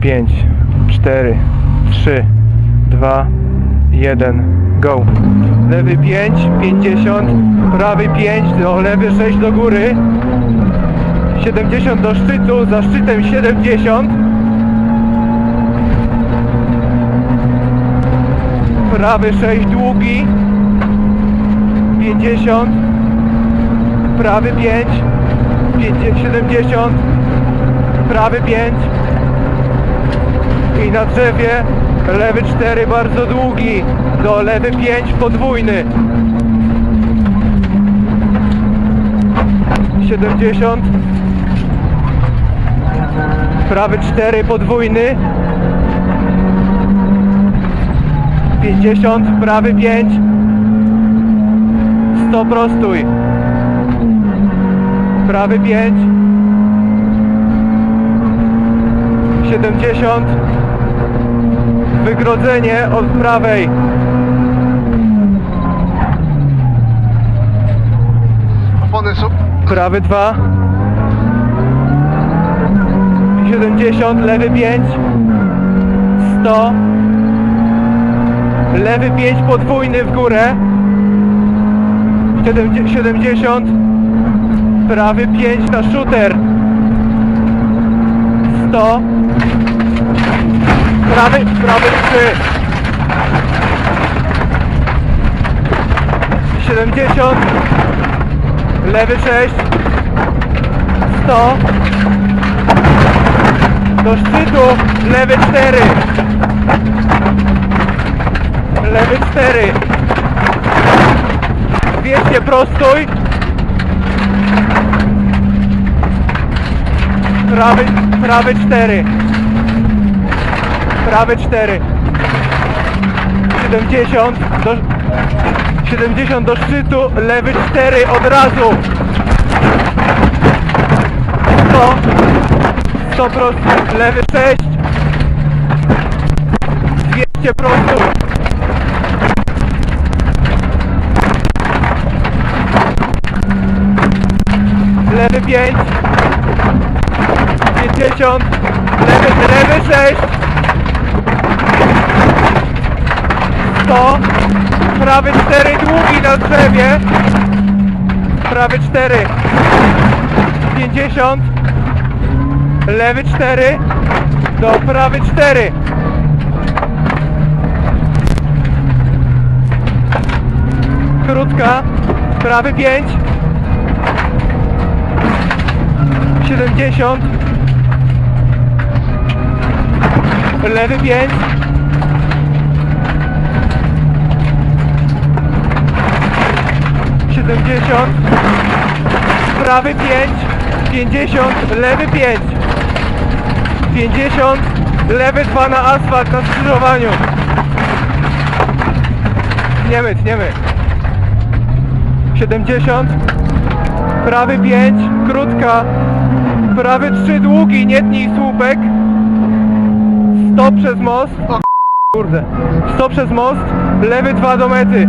5, 4, 3, 2, 1, go. Lewy 5, 50, prawy 5, do lewy 6 do góry. 70 do szczytu, za szczytem 70. Prawy 6 długi. 50. Prawy 5. 50, 70. Prawy 5. I na drzewie. Lewy 4 bardzo długi. Do lewy 5 podwójny. 70 Prawy 4 podwójny. 50 Prawy 5 100 prostuj Prawy 5 70 Wygrodzenie od prawej. Opony są... Prawy 2 70, lewy 5 100 Lewy 5 podwójny w górę. 70 70 Prawy 5 na shooter. 100 Prawy, prawy 3 70 Lewy 6 100 Do szczytu. Lewy 4 Lewy 4 200 prostój Prawy, prawy 4 Prawy 4 70 do, 70 do szczytu, lewy 4 od razu. 100 100 prostów, lewy 6 200 prostów lewy 5 50 lewy, lewy 6 100 prawy 4 długi na drzewie. Prawy 4 50 lewy 4 do prawy 4 krótka. Prawy 5 70 lewy 5 70 prawy 5 50 lewy 5 50 lewy 2 na asfalt na skrzyżowaniu. Tniemy, tniemy 70 prawy 5 krótka. Prawy 3 długi nie tnij słupek. 100 przez most. O kurde. 100 przez most lewy 2 do mety